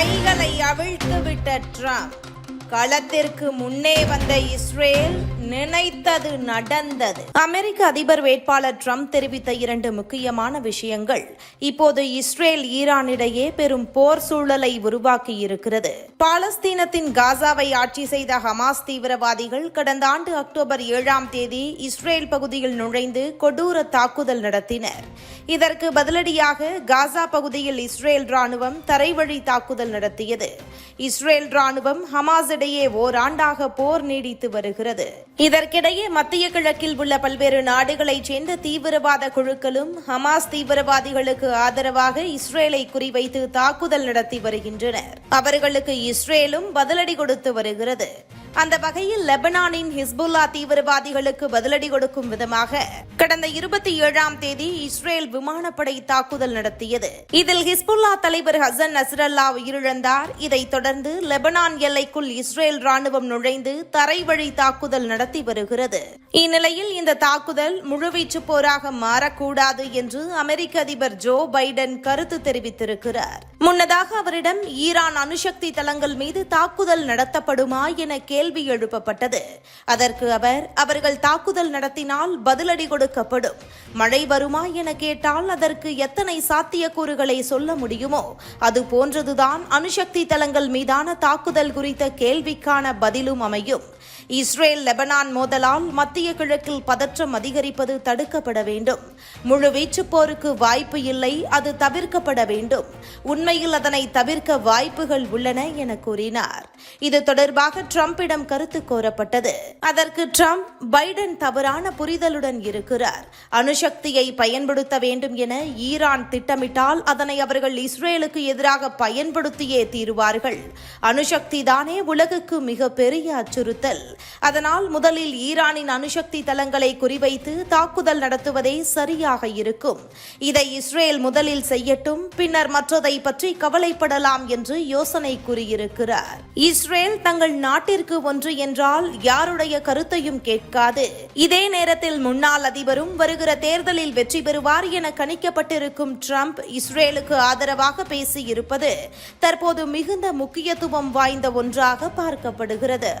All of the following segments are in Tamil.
கைகளை அவிழ்த்து விட்ட ட்ரம்ப் களத்திற்கு முன்னே வந்த இஸ்ரேல் நினைத்தது நடந்தது. அமெரிக்க அதிபர் வேட்பாளர் ட்ரம்ப் தெரிவித்த இரண்டு முக்கியமான விஷயங்கள். இப்போது இஸ்ரேல் ஈரானிடையே பெரும் போர் சூழலை உருவாக்கி இருக்கிறது பாலஸ்தீனத்தின் காசாவை ஆட்சி செய்த ஹமாஸ் தீவிரவாதிகள் கடந்த ஆண்டு அக்டோபர் ஏழாம் தேதி இஸ்ரேல் பகுதியில் நுழைந்து கொடூர தாக்குதல் நடத்தினர். இதற்கு பதிலடியாக காசா பகுதியில் இஸ்ரேல் ராணுவம் தரைவழி தாக்குதல் நடத்தியது. இஸ்ரேல் ராணுவம் ஹமாஸ் இடையே ஓராண்டாக போர் நீடித்து வருகிறது. இதற்கிடையே மத்திய கிழக்கில் உள்ள பல்வேறு நாடுகளைச் சேர்ந்த தீவிரவாத குழுக்களும் ஹமாஸ் தீவிரவாதிகளுக்கு ஆதரவாக இஸ்ரேலை குறிவைத்து தாக்குதல் நடத்தி வருகின்றனர். அவர்களுக்கு இஸ்ரேலும் பதிலடி கொடுத்து வருகிறது. அந்த வகையில் லெபனானின் ஹிஸ்புல்லா தீவிரவாதிகளுக்கு பதிலடி கொடுக்கும் விதமாக கடந்த இருபத்தி ஏழாம் தேதி இஸ்ரேல் விமானப்படை தாக்குதல் நடத்தியது. இதில் ஹிஸ்புல்லா தலைவர் ஹசன் நஸ்ரல்லா உயிரிழந்தார். இதைத் தொடர்ந்து லெபனான் எல்லைக்குள் இஸ்ரேல் ராணுவம் நுழைந்து தரைவழி தாக்குதல் நடத்தி வருகிறது. இந்நிலையில் இந்த தாக்குதல் முழுவீச்சு போராக மாறக்கூடாது என்று அமெரிக்க அதிபர் ஜோ பைடன் கருத்து தெரிவித்திருக்கிறார். முன்னதாக அவரிடம் ஈரான் அணுசக்தி தளங்கள் மீது தாக்குதல் நடத்தப்படுமா என கேள்வி எழுப்பப்பட்டது. அதற்கு அவர் அவர்கள் தாக்குதல் நடத்தினால் பதிலடி கொடுக்கப்படும். மழை வருமா என கேட்டால் அதற்கு எத்தனை சாத்தியக்கூறுகளை சொல்ல முடியுமோ? அது போன்றதுதான் அணுசக்தி தளங்கள் மீதான தாக்குதல் குறித்த கேள்விக்கான பதிலும் அமையும். இஸ்ரேல் லெபனான் மோதலால் மத்திய கிழக்கில் பதற்றம் அதிகரிப்பது தடுக்கப்பட வேண்டும். முழுவீச்சு போருக்கு வாய்ப்பு இல்லை அது தவிர்க்கப்பட வேண்டும். உண்மையில் அதனை தவிர்க்க வாய்ப்புகள் உள்ளன என கூறினார். இது தொடர்பாக ட்ரம்பிடம் கருத்து கோரப்பட்டது. அதற்கு ட்ரம்ப் பைடன் தவறான புரிதலுடன் இருக்கிறார். அணுசக்தியை பயன்படுத்த வேண்டும் என ஈரான் திட்டமிட்டால் அதனை அவர்கள் இஸ்ரேலுக்கு எதிராக பயன்படுத்தியே தீருவார்கள். அணுசக்தி தானே உலகுக்கு மிக பெரிய அச்சுறுத்தல். அதனால் முதலில் ஈரானின் அணுசக்தி தளங்களை குறிவைத்து தாக்குதல் நடத்துவதே சரியாக இருக்கும். இதை இஸ்ரேல் முதலில் செய்யட்டும் பின்னர் மற்றதை பற்றி கவலைப்படலாம் என்று யோசனை கூறியிருக்கிறார். இஸ்ரேல் தங்கள் நாட்டிற்கு ஒன்று என்றால் யாருடைய கருத்தையும் கேட்காது. இதே நேரத்தில் முன்னாள் அதிபரும் வருகிற தேர்தலில் வெற்றி பெறுவார் என கணிக்கப்பட்டிருக்கும் ட்ரம்ப் இஸ்ரேலுக்கு ஆதரவாக பேசியிருப்பது தற்போது மிகுந்த முக்கியத்துவம் வாய்ந்த ஒன்றாக பார்க்கப்படுகிறது.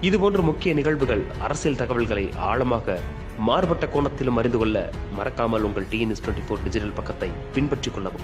இதுபோன்ற முக்கிய நிகழ்வுகள் அரசியல் தகவல்களை ஆழமாக மாறுபட்ட கோணத்திலும் அறிந்து கொள்ள மறக்காமல் உங்கள் டிஎன்எஸ் டுவெண்ட்டி ஃபோர் டிஜிட்டல் பக்கத்தை பின்பற்றிக் கொள்ளவும்.